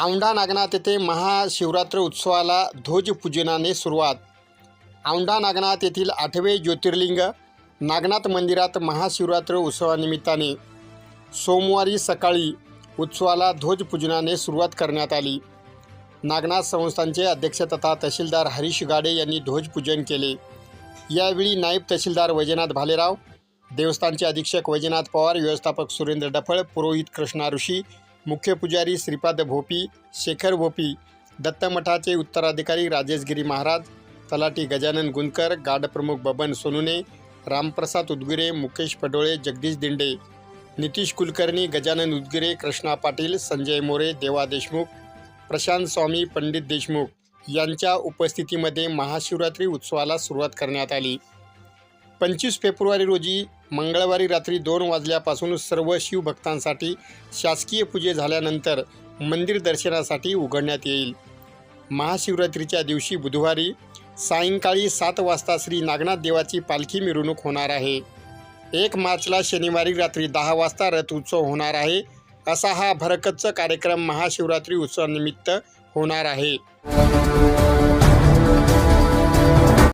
औंढा नागनाथ येथे महाशिवरात्र उत्सवाला ध्वजपूजनाने सुरुवात. औंढा नागनाथ येथील आठवे ज्योतिर्लिंग नागनाथ मंदिरात महाशिवरात्र उत्सवानिमित्ताने सोमवारी सकाळी उत्सवाला ध्वजपूजनाने सुरुवात करण्यात आली. नागनाथ संस्थांचे अध्यक्ष तथा तहसीलदार हरीश गाडे यांनी ध्वजपूजन केले. यावेळी नायब तहसीलदार वैजनाथ भालेराव देवस्थानचे अधीक्षक वैजनाथ पवार व्यवस्थापक सुरेंद्र डफळ पुरोहित कृष्णा ऋषी मुख्य पुजारी श्रीपाद भोपी शेखर भोपी दत्तमठाचे उत्तराधिकारी राजेशगिरी महाराज तलाठी गजानन गुंदकर गाडप्रमुख बबन सोनुने रामप्रसाद उदगिरे मुकेश पडोळे जगदीश दिंडे नितीश कुलकर्णी गजानन उदगिरे कृष्णा पाटील संजय मोरे देवा देशमुख प्रशांत स्वामी पंडित देशमुख यांच्या उपस्थितीमध्ये महाशिवरात्री उत्सवाला सुरुवात करण्यात आली. पंचवीस फेब्रुवारी रोजी मंगळवारी रात्री दोन वाजल्यापासून सर्व शिवभक्तांसाठी शासकीय पूजे झाल्यानंतर मंदिर दर्शनासाठी उघडण्यात येईल. महाशिवरात्रीच्या दिवशी बुधवारी सायंकाळी सात वाजता श्री नागनाथ देवाची पालखी मिरवणूक होणार आहे. एक मार्चला शनिवारी रात्री दहा वाजता रथ उत्सव होणार आहे असा हा भरकच्च कार्यक्रम महाशिवरात्री उत्सवानिमित्त होणार आहे.